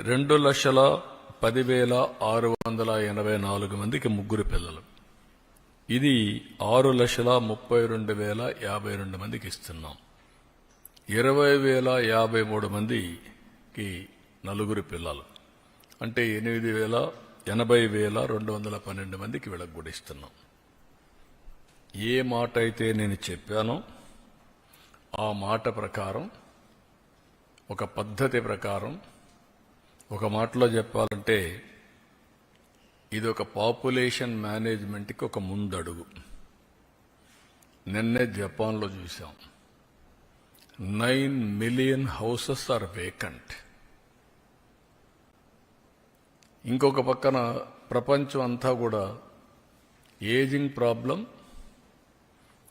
రెండు లక్షల పదివేల ఆరు వందల ఎనభై నాలుగు మందికి ముగ్గురు పిల్లలు. ఇది ఆరు లక్షల ముప్పై రెండు వేల యాభై రెండు మందికి ఇస్తున్నాం. ఇరవై వేల యాభై మూడు మందికి నలుగురు పిల్లలు. అంటే ఎనిమిది వేల ఎనభై వేల రెండు వందల పన్నెండు మందికి వీళ్ళకి కూడా ఇస్తున్నాం. ఏ మాట అయితే నేను చెప్పానో ఆ మాట ప్రకారం ఒక పద్ధతి ప్రకారం ఒక మాటలో చెప్పాలంటే ఇది ఒక పాపులేషన్ మేనేజ్మెంట్కి ఒక ముందడుగు. నిన్నే జపాన్లో చూసాం nine million houses are vacant. ఇంకొక పక్కన ప్రపంచం అంతా కూడా ఏజింగ్ ప్రాబ్లం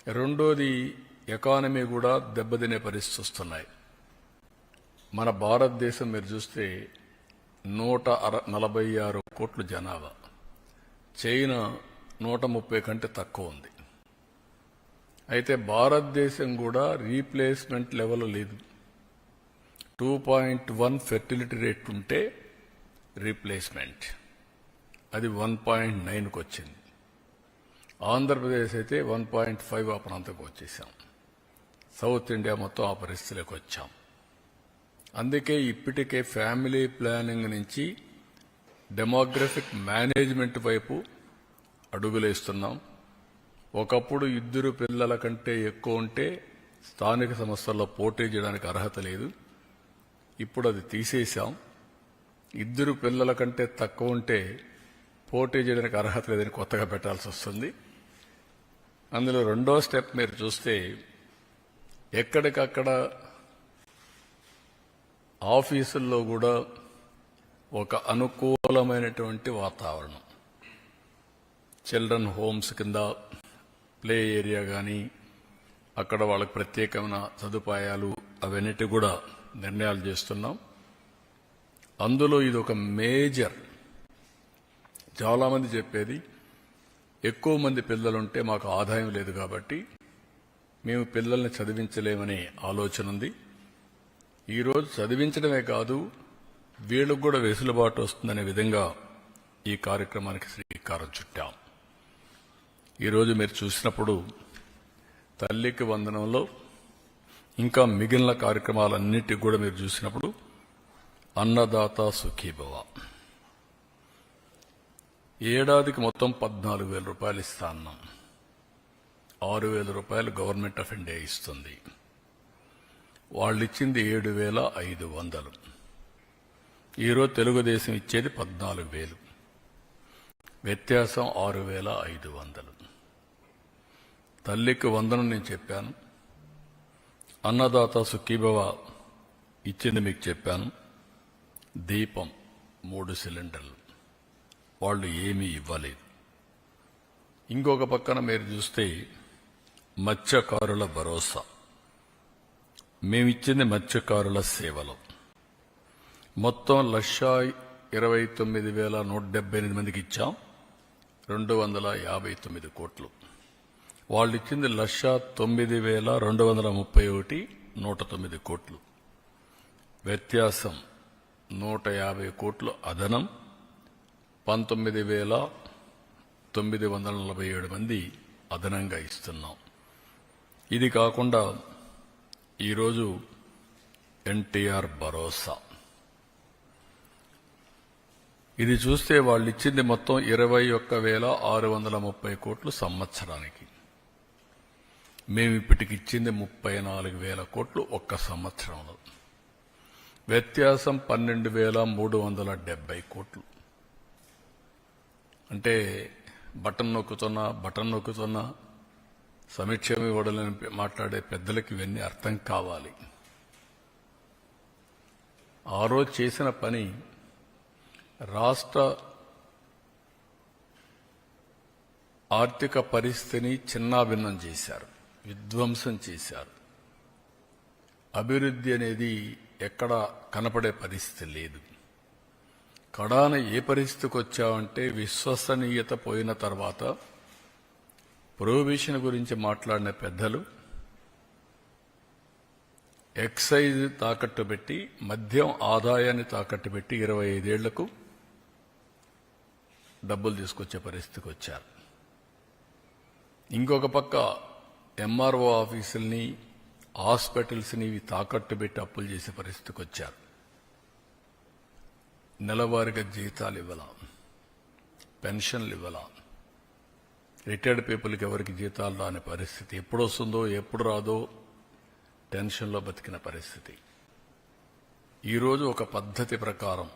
రెండోది ఎకానమీ కూడా దెబ్బతినే పరిస్థితి వస్తున్నాయి. మన భారతదేశం మీరు చూస్తే నూట అర నలభై ఆరు కోట్ల జనాభా. చైనా నూట ముప్పై కంటే తక్కువ ఉంది. అయితే భారతదేశం కూడా రీప్లేస్మెంట్ లెవెల్ లేదు. Two point one fertility rate ఉంటే రీప్లేస్మెంట్. అది వన్ పాయింట్ నైన్కి వచ్చింది. ఆంధ్రప్రదేశ్ అయితే వన్ పాయింట్ ఫైవ్ ఆ ప్రాంతంకి వచ్చేసాం. సౌత్ ఇండియా మొత్తం ఆ పరిస్థితిలోకి వచ్చాం. అందుకే ఇప్పటికే ఫ్యామిలీ ప్లానింగ్ నుంచి డెమోగ్రఫిక్ మేనేజ్మెంట్ వైపు అడుగులేస్తున్నాం. ఒకప్పుడు ఇద్దరు పిల్లల కంటే ఎక్కువ ఉంటే స్థానిక సంస్థల్లో పోటీ చేయడానికి అర్హత లేదు. ఇప్పుడు అది తీసేశాం. ఇద్దరు పిల్లల కంటే తక్కువ ఉంటే పోటీ చేయడానికి అర్హత లేదని కొత్తగా పెట్టాల్సి వస్తుంది. అందులో రెండో స్టెప్ మీరు చూస్తే ఎక్కడికక్కడ ఆఫీసుల్లో కూడా ఒక అనుకూలమైనటువంటి వాతావరణం. చిల్డ్రన్ హోమ్స్ కింద ప్లే ఏరియా కానీ అక్కడ వాళ్ళకి ప్రత్యేకమైన సదుపాయాలు అవన్నిటి కూడా నిర్ణయాలు చేస్తున్నాం. అందులో ఇది ఒక మేజర్. చాలామంది చెప్పేది ఎక్కువ మంది పిల్లలుంటే మాకు ఆదాయం లేదు కాబట్టి మేము పిల్లల్ని చదివించలేమనే ఆలోచన ఉంది. ఈరోజు చదివించడమే కాదు వీళ్ళకు కూడా వెసులుబాటు వస్తుందనే విధంగా ఈ కార్యక్రమానికి శ్రీకారం చుట్టాం. ఈరోజు మీరు చూసినప్పుడు తల్లికి వందనంలో ఇంకా మిగిలిన కార్యక్రమాలన్నిటికి కూడా మీరు చూసినప్పుడు అన్నదాత సుఖీభవ. ఏడాదికి మొత్తం పద్నాలుగు వేల రూపాయలు ఇస్తా అన్నాం. ఆరు వేల రూపాయలు గవర్నమెంట్ ఆఫ్ ఇండియా ఇస్తుంది. వాళ్ళు ఇచ్చింది ఏడు వేల ఐదు వందలు. ఈరోజు తెలుగుదేశం ఇచ్చేది పద్నాలుగు వేలు. వ్యత్యాసం ఆరు వేల ఐదు వందలు. తల్లికి వందనం నేను చెప్పాను. అన్నదాత సుఖీభవ ఇచ్చింది మీకు చెప్పాను. దీపం మూడు సిలిండర్లు. వాళ్ళు ఏమీ ఇవ్వలేదు. ఇంకొక పక్కన మీరు చూస్తే మత్స్యకారుల భరోసా. మేమిచ్చింది మత్స్యకారుల సేవలు. మొత్తం లక్ష ఇరవై తొమ్మిది వేల నూట డెబ్బై ఎనిమిది మందికి ఇచ్చాం. రెండు వందల యాభై తొమ్మిది కోట్లు. వాళ్ళు ఇచ్చింది లక్ష తొమ్మిది వేల రెండు వందల ముప్పై ఒకటి నూట తొమ్మిది కోట్లు. వ్యత్యాసం నూట యాభై కోట్లు అదనం. పంతొమ్మిది వేల తొమ్మిది వందల నలభై ఏడు మంది అదనంగా ఇస్తున్నాం. ఇది కాకుండా ఈరోజు ఎన్టీఆర్ భరోసా. ఇది చూస్తే వాళ్ళు ఇచ్చింది మొత్తం ఇరవై ఒక్క వేల ఆరు వందల ముప్పై కోట్లు సంవత్సరానికి. మేము ఇప్పటికి ఇచ్చింది ముప్పై నాలుగు వేల కోట్లు ఒక్క సంవత్సరంలో. వ్యత్యాసం పన్నెండు వేల మూడు వందల డెబ్బై కోట్లు. అంటే బటన్ నొక్కుతున్నా బటన్ నొక్కుతున్నా సమీక్షం ఇవ్వడలని మాట్లాడే పెద్దలకు ఇవన్నీ అర్థం కావాలి. ఆ రోజు చేసిన పని రాష్ట్ర ఆర్థిక పరిస్థితిని చిన్నాభిన్నం చేశారు విధ్వంసం చేశారు. అభివృద్ధి అనేది ఎక్కడ కనపడే పరిస్థితి లేదు. కడాన ఏ పరిస్థితికి వచ్చామంటే విశ్వసనీయత పోయిన తర్వాత ప్రొహిబిషన్ గురించి మాట్లాడిన పెద్దలు ఎక్సైజ్ తాకట్టు పెట్టి మద్యం ఆదాయాన్ని తాకట్టు పెట్టి ఇరవై ఐదేళ్ళకు డబ్బులు తీసుకొచ్చే పరిస్థితికి వచ్చారు. ఇంకొక పక్క ఎంఆర్ఓ ఆఫీసుల్ని హాస్పిటల్స్ని ఇవి తాకట్టు పెట్టి అప్పులు చేసే పరిస్థితికి వచ్చారు. నెలవారీగా జీతాలు ఇవ్వాల పెన్షన్లు ఇవ్వాలా రిటైర్డ్ పీపుల్కి ఎవరికి జీతాలు రాని పరిస్థితి ఎప్పుడు వస్తుందో ఎప్పుడు రాదో టెన్షన్లో బతికిన పరిస్థితి. ఈరోజు ఒక పద్ధతి ప్రకారం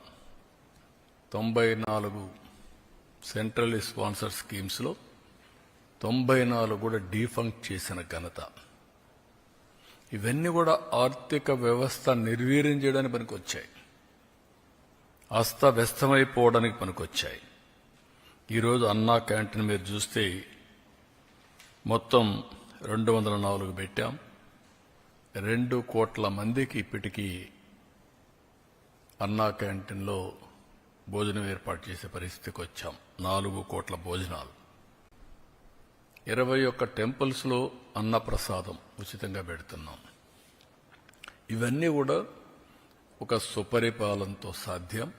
తొంభై నాలుగు సెంట్రల్ స్పాన్సర్ స్కీమ్స్లో తొంభై నాలుగు కూడా డీఫంక్ట్ చేసిన ఘనత. ఇవన్నీ కూడా ఆర్థిక వ్యవస్థ నిర్వీర్యం చేయడానికి పనికొచ్చాయి. అస్తవ్యస్తమైపోవడానికి పనికొచ్చాయి. ఈరోజు అన్నా క్యాంటీన్ మీరు చూస్తే మొత్తం రెండు వందల నాలుగు పెట్టాం. రెండు కోట్ల మందికి ఇప్పటికీ అన్నా క్యాంటీన్లో భోజనం ఏర్పాటు చేసే పరిస్థితికి వచ్చాం. నాలుగు కోట్ల భోజనాలు. ఇరవై ఒక్క టెంపుల్స్లో అన్నప్రసాదం ఉచితంగా పెడుతున్నాం. ఇవన్నీ కూడా ఒక సుపరిపాలనతో సాధ్యం.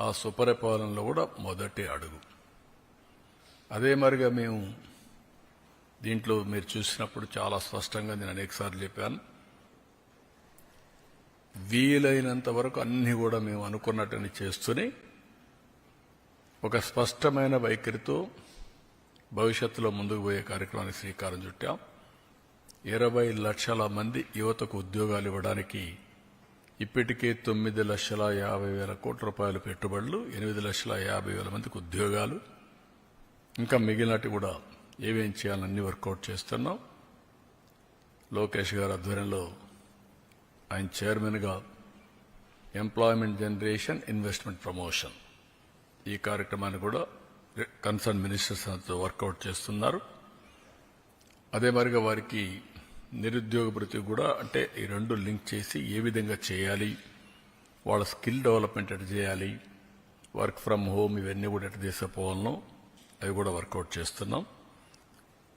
ఆ సుపరిపాలనలో కూడా మొదటి అడుగు. అదే మరిగా మేము దీంట్లో మీరు చూసినప్పుడు చాలా స్పష్టంగా నేను అనేకసార్లు చెప్పాను. వీలైనంత వరకు అన్ని కూడా మేము అనుకున్నట్టుని చేస్తూనే ఒక స్పష్టమైన వైఖరితో భవిష్యత్తులో ముందుకు పోయే కార్యక్రమానికి శ్రీకారం చుట్టాం. ఇరవై లక్షల మంది యువతకు ఉద్యోగాలు ఇవ్వడానికి ఇప్పటికే తొమ్మిది లక్షల యాభై వేల కోట్ల రూపాయల పెట్టుబడులు ఎనిమిది లక్షల యాభై వేల మందికి ఉద్యోగాలు. ఇంకా మిగిలినట్టు కూడా ఏమేం చేయాలని వర్కౌట్ చేస్తున్నాం. లోకేష్ గారి ఆధ్వర్యంలో ఆయన చైర్మన్గా ఎంప్లాయ్మెంట్ జనరేషన్ ఇన్వెస్ట్మెంట్ ప్రమోషన్ ఈ కార్యక్రమాన్ని కూడా కన్సర్న్ మినిస్టర్స్ వర్కౌట్ చేస్తున్నారు. అదే మరిగా వారికి నిరుద్యోగ భృతి కూడా అంటే ఈ రెండు లింక్ చేసి ఏ విధంగా చేయాలి వాళ్ళ స్కిల్ డెవలప్మెంట్ ఎట్ చేయాలి వర్క్ ఫ్రమ్ హోమ్ ఇవన్నీ కూడా ఎట్ తీసుకుపోవాలను అవి కూడా వర్కౌట్ చేస్తున్నాం.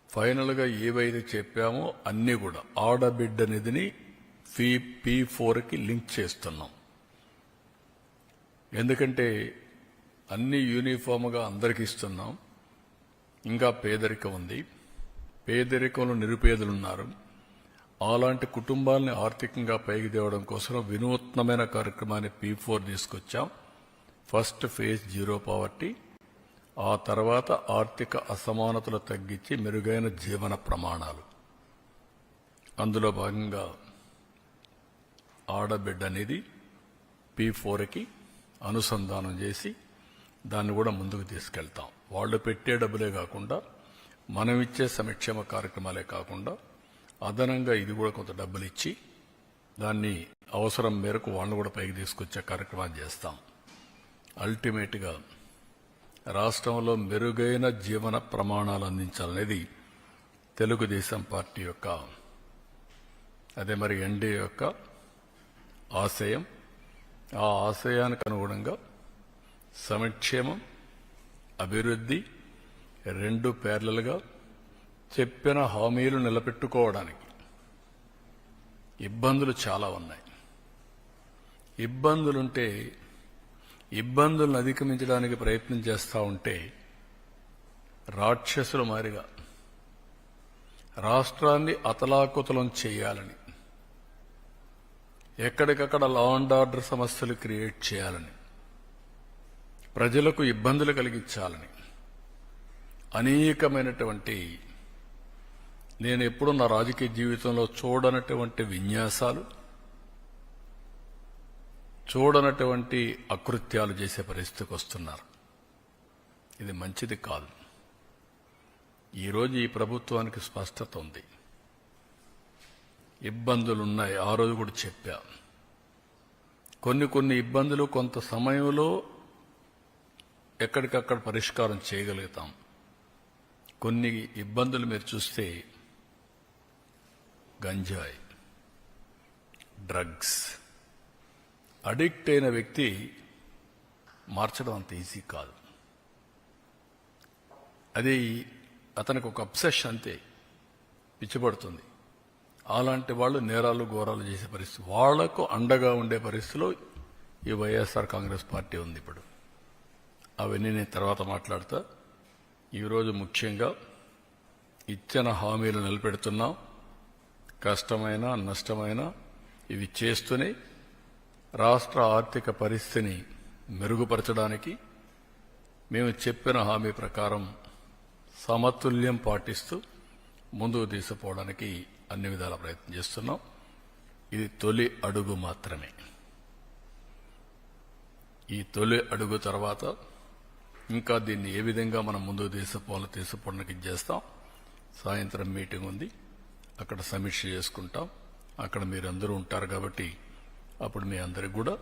ఫైనల్గా ఏవైతే చెప్పామో అన్నీ కూడా ఆడబిడ్డ నిధిని ఫీ పీ ఫోర్కి లింక్ చేస్తున్నాం. ఎందుకంటే అన్ని యూనిఫామ్గా అందరికి ఇస్తున్నాం. ఇంకా పేదరికం ఉంది. పేదరికంలో నిరుపేదలు ఉన్నారు. అలాంటి కుటుంబాలని ఆర్థికంగా పైకి తేవడం కోసం వినూత్నమైన కార్యక్రమాన్ని పీ ఫోర్ తీసుకొచ్చాం. First phase zero poverty. ఆ తర్వాత ఆర్థిక అసమానతలు తగ్గించి మెరుగైన జీవన ప్రమాణాలు. అందులో భాగంగా ఆడబిడ్డ అనేది పీ ఫోర్కి అనుసంధానం చేసి దాన్ని కూడా ముందుకు తీసుకెళ్తాం. వాళ్ళు పెట్టే డబ్బులే కాకుండా మనం ఇచ్చే సంక్షేమ కార్యక్రమాలే కాకుండా అదనంగా ఇది కూడా కొంత డబ్బులు ఇచ్చి దాన్ని అవసరం మేరకు వాళ్ళని కూడా పైకి తీసుకొచ్చే కార్యక్రమాలు చేస్తాం. అల్టిమేట్గా రాష్ట్రంలో మెరుగైన జీవన ప్రమాణాలు అందించాలనేది తెలుగుదేశం పార్టీ యొక్క అదే మరి ఎన్డీఏ యొక్క ఆశయం. ఆ ఆశయానికి అనుగుణంగా సంక్షేమం అభివృద్ధి రెండు పేర్లలుగా చెప్పిన హామీలు నిలబెట్టుకోవడానికి ఇబ్బందులు చాలా ఉన్నాయి. ఇబ్బందులుంటే ఇబ్బందులను అధిగమించడానికి ప్రయత్నం చేస్తూ ఉంటే రాక్షసుల మారిగా రాష్ట్రాన్ని అతలాకుతలం చేయాలని ఎక్కడికక్కడ లా అండ్ ఆర్డర్ సమస్యలు క్రియేట్ చేయాలని ప్రజలకు ఇబ్బందులు కలిగించాలని అనేకమైనటువంటి నేను ఎప్పుడు నా రాజకీయ జీవితంలో చూడనటువంటి విన్యాసాలు చూడనటువంటి అకృత్యాలు చేసే పరిస్థితికి వస్తున్నారు. ఇది మంచిది కాదు. ఈరోజు ఈ ప్రభుత్వానికి స్పష్టత ఉంది. ఇబ్బందులు ఉన్నాయి ఆ రోజు కూడా చెప్పా. కొన్ని కొన్ని ఇబ్బందులు కొంత సమయంలో ఎక్కడికక్కడ పరిష్కారం చేయగలుగుతాం. కొన్ని ఇబ్బందులు మీరు చూస్తే గంజాయి డ్రగ్స్. అడిక్ట్ అయిన వ్యక్తి మార్చడం అంత ఈజీ కాదు. అది అతనికి ఒక అప్సెషన్ అంతే పిచ్చిపడుతుంది. అలాంటి వాళ్ళు నేరాలు ఘోరాలు చేసే పరిస్థితి. వాళ్ళకు అండగా ఉండే పరిస్థితిలో ఈ వైఎస్ఆర్ కాంగ్రెస్ పార్టీ ఉంది ఇప్పుడు. అవన్నీ నేను తర్వాత మాట్లాడతా. ఈరోజు ముఖ్యంగా ఇచ్చిన హామీలు నిలబెడుతున్నాం. కష్టమైన నష్టమైన ఇవి చేస్తూనే రాష్ట్ర ఆర్థిక పరిస్థితిని మెరుగుపరచడానికి మేము చెప్పిన హామీ ప్రకారం సమతుల్యం పాటిస్తూ ముందుకు తీసుకుపోవడానికి అన్ని విధాల ప్రయత్నం చేస్తున్నాం. ఇది తొలి అడుగు మాత్రమే. ఈ తొలి అడుగు తర్వాత ఇంకా దీన్ని ఏ విధంగా మనం ముందుకు తీసుకుపోవాలో తీసుకుపోవడానికి చేస్తాం. సాయంత్రం మీటింగ్ ఉంది. అక్కడ సమీక్ష చేసుకుంటాం. అక్కడ మీరందరూ ఉంటారు కాబట్టి అప్పుడు మీ అందరికి కూడా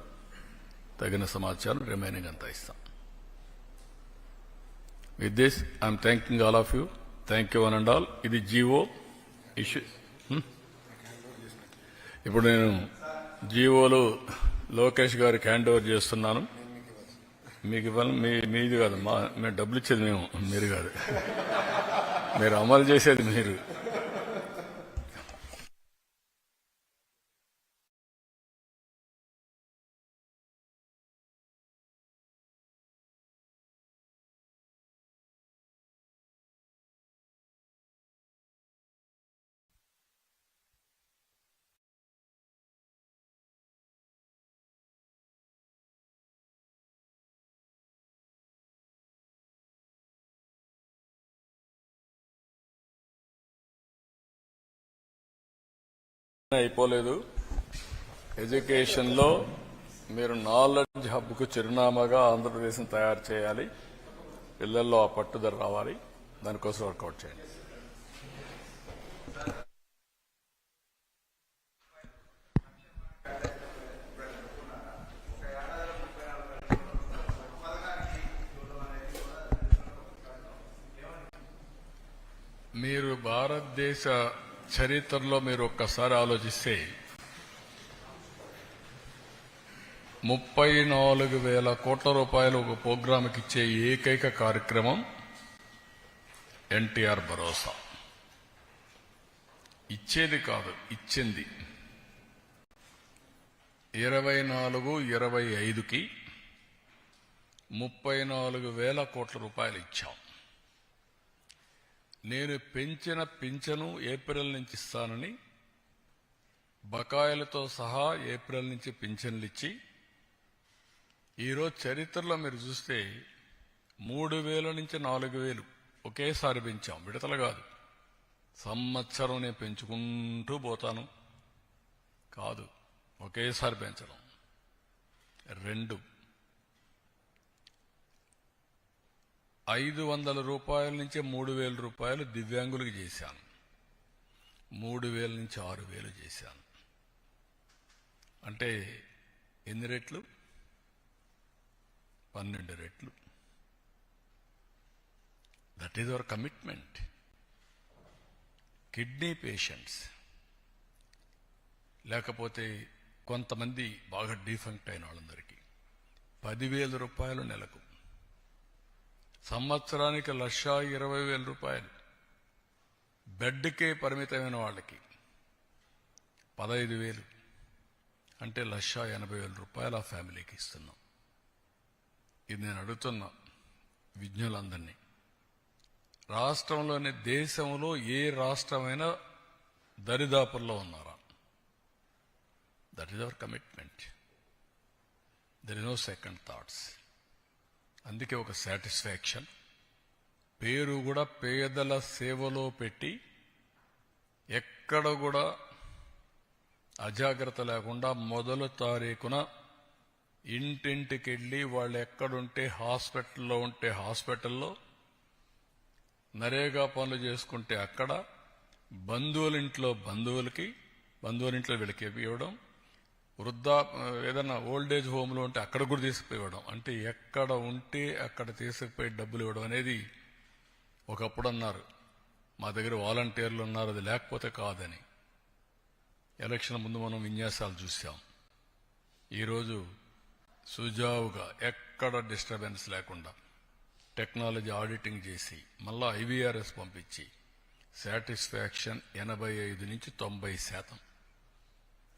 తగిన సమాచారం రిమైనింగ్ అంతా ఇస్తాం. With this I'm thanking all of you thank you one and all ఇది జీవో ఇష్యూ hmm? ఇప్పుడు నేను జీవోలు లోకేష్ గారికి హ్యాండ్ ఓవర్ చేస్తున్నాను. మీకు ఇవ్వాలి మీ మీది కాదు మా మేము డబ్బులు ఇచ్చేది మేము మీరు కాదు. మీరు అమలు చేసేది మీరు. అయిపోలేదు. ఎడ్యుకేషన్లో మీరు నాలెడ్జ్ హబ్కు చిరునామాగా ఆంధ్రప్రదేశ్ని తయారు చేయాలి. పిల్లల్లో ఆ పట్టుదల రావాలి. దానికోసం వర్కౌట్ చేయండి. మీరు భారతదేశ చరిత్రలో మీరు ఒక్కసారి ఆలోచిస్తే ముప్పై నాలుగు వేల కోట్ల రూపాయలు ఒక ప్రోగ్రాంకి ఇచ్చే ఏకైక కార్యక్రమం ఎన్టీఆర్ భరోసా. ఇచ్చేది కాదు ఇచ్చింది. ఇరవై నాలుగు ఇరవై ఐదుకి ముప్పై నాలుగు వేల కోట్ల రూపాయలు ఇచ్చాం. నేను పెంచిన పింఛను ఏప్రిల్ నుంచి ఇస్తానని బకాయిలతో సహా ఏప్రిల్ నుంచి పింఛన్లు ఇచ్చి ఈరోజు చరిత్రలో మీరు చూస్తే మూడు వేల నుంచి నాలుగు వేలు ఒకేసారి పెంచాం. విడతలు కాదు. సంవత్సరం నేను పెంచుకుంటూ పోతాను. కాదు. ఒకేసారి పెంచడం రెండు. ఐదు వందల రూపాయల నుంచి మూడు వేల రూపాయలు దివ్యాంగులకు చేశాను. మూడు వేల నుంచి ఆరు వేలు చేశాను. అంటే ఎన్ని రెట్లు? పన్నెండు రెట్లు. That is our commitment kidney patients లేకపోతే కొంతమంది బాగా డీఫంక్ట్ అయిన వాళ్ళందరికీ. పదివేల రూపాయలు నెలకు. సంవత్సరానికి లక్ష ఇరవై వేల రూపాయలు. బెడ్కే పరిమితమైన వాళ్ళకి పదహైదు వేలు. అంటే లక్ష ఎనభై వేల రూపాయలు ఆ ఫ్యామిలీకి ఇస్తున్నాం. ఇది నేను అడుగుతున్నా విజ్ఞులందరినీ. రాష్ట్రంలోని దేశంలో ఏ రాష్ట్రమైనా దరిదాపుల్లో ఉన్నారా? That is our commitment. There is no second thoughts. అందుకే ఒక సాటిస్ఫాక్షన్. పేరు కూడా పేదల సేవలో పెట్టి ఎక్కడ కూడా అజాగ్రత్త లేకుండా మొదలు తారీఖున ఇంటింటికి వెళ్ళి వాళ్ళు ఎక్కడుంటే హాస్పిటల్లో ఉంటే హాస్పిటల్లో నరేగా పనులు చేసుకుంటే అక్కడ బంధువుల ఇంట్లో బంధువులకి బంధువుల ఇంట్లో వీళ్ళకి ఇవ్వడం వృద్ధా ఏదైనా ఓల్డ్ ఏజ్ హోమ్లో ఉంటే అక్కడ కూడా తీసుకుపోయి ఇవ్వడం అంటే ఎక్కడ ఉంటే అక్కడ తీసుకుపోయి డబ్బులు ఇవ్వడం అనేది ఒకప్పుడు అన్నారు. మా దగ్గర వాలంటీర్లు ఉన్నారు అది లేకపోతే కాదని. ఎలక్షన్ ముందు మనం విన్యాసాలు చూసాం. ఈరోజు సుజావుగా ఎక్కడ డిస్టర్బెన్స్ లేకుండా టెక్నాలజీ ఆడిటింగ్ చేసి మళ్ళా ఐవీఆర్ఎస్ పంపించి సాటిస్ఫాక్షన్ ఎనభై ఐదు నుంచి తొంభై శాతం.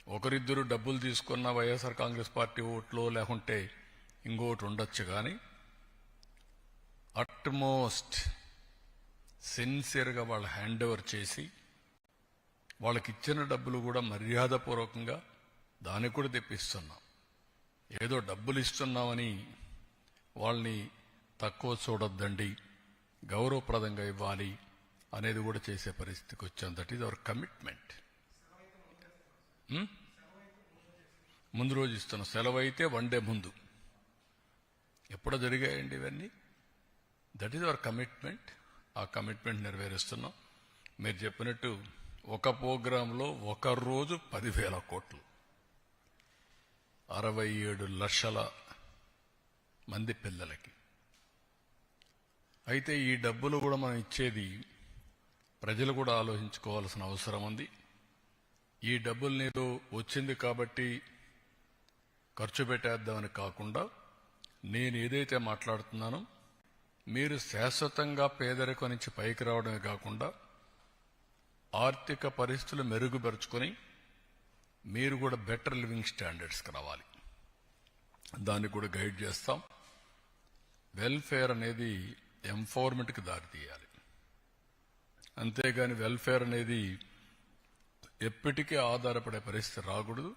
ఒకరిద్దరు డబ్బులు తీసుకున్న వైఎస్ఆర్ కాంగ్రెస్ పార్టీ ఓట్లో లేకుంటే ఇంకోటి ఉండొచ్చు కానీ అట్మోస్ట్ సిన్సియర్గా వాళ్ళు హ్యాండ్ ఓవర్ చేసి వాళ్ళకి ఇచ్చిన డబ్బులు కూడా మర్యాదపూర్వకంగా దానికి కూడా తెప్పిస్తున్నాం. ఏదో డబ్బులు ఇస్తున్నామని వాళ్ళని తక్కువ చూడొద్దండి గౌరవప్రదంగా ఇవ్వాలి అనేది కూడా చేసే పరిస్థితికి వచ్చాం దట్ ఈజ్ అవర్ కమిట్మెంట్ ముందు రోజు ఇస్తాను సెలవు అయితే వన్ డే ముందు. ఎప్పుడో జరిగాయండి ఇవన్నీ? దట్ ఈజ్ అవర్ కమిట్మెంట్ ఆ కమిట్మెంట్ నెరవేరుస్తున్నాం. మీరు చెప్పినట్టు ఒక ప్రోగ్రాంలో ఒక రోజు పదివేల కోట్లు. అరవై ఏడు లక్షల మంది పిల్లలకి. అయితే ఈ డబ్బులు కూడా మనం ఇచ్చేది ప్రజలు కూడా ఆలోచించుకోవాల్సిన అవసరం ఉంది. ఈ డబ్బులనేదో వచ్చింది కాబట్టి ఖర్చు పెట్టేద్దామని కాకుండా నేను ఏదైతే మాట్లాడుతున్నానో మీరు శాశ్వతంగా పేదరికం నుంచి పైకి రావడమే కాకుండా ఆర్థిక పరిస్థితులు మెరుగుపరుచుకొని మీరు కూడా బెటర్ లివింగ్ స్టాండర్డ్స్కి రావాలి. దాన్ని కూడా గైడ్ చేస్తాం. వెల్ఫేర్ అనేది ఎంఫోర్మెంట్కి దారితీయాలి. అంతేగాని వెల్ఫేర్ అనేది ఎప్పటికీ ఆధారపడే పరిస్థితి రాకూడదు.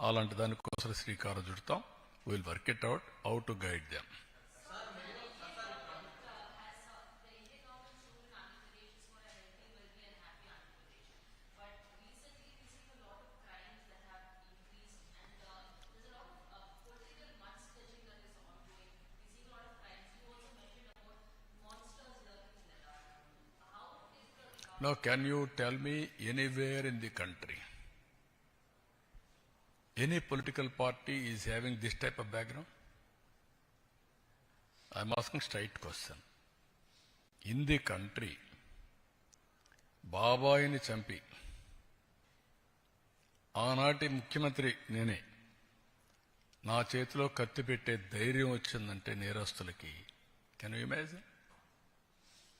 అలాంటి దానికోసం శ్రీకారం చుడతాం. Will work it out how to guide them Now, can you tell me anywhere in the country, any political party is having this type of background? I'm asking straight question. In the country, బాబాయిని చంపి ఆనాటి ముఖ్యమంత్రి నేనే నా చేతిలో కత్తి పెట్టే ధైర్యం వచ్చిందంటే నేరస్తులకి కెన్ యూ ఇమాజిన్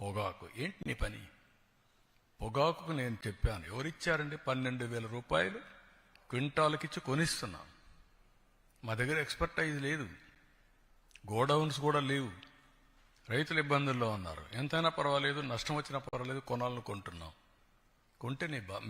పొగాకు. ఏంటి నీ పని? పొగాకుకు నేను చెప్పాను. ఎవరిచ్చారండి? పన్నెండు వేల రూపాయలు క్వింటాలకిచ్చి కొనిస్తున్నాను మా దగ్గర ఎక్స్పర్టైజ్ లేదు. గోడౌన్స్ కూడా లేవు. రైతులు ఇబ్బందుల్లో ఉన్నారు. ఎంతైనా పర్వాలేదు నష్టం వచ్చినా పర్వాలేదు కొనాలని కొంటున్నాం. కొంటే నీ బా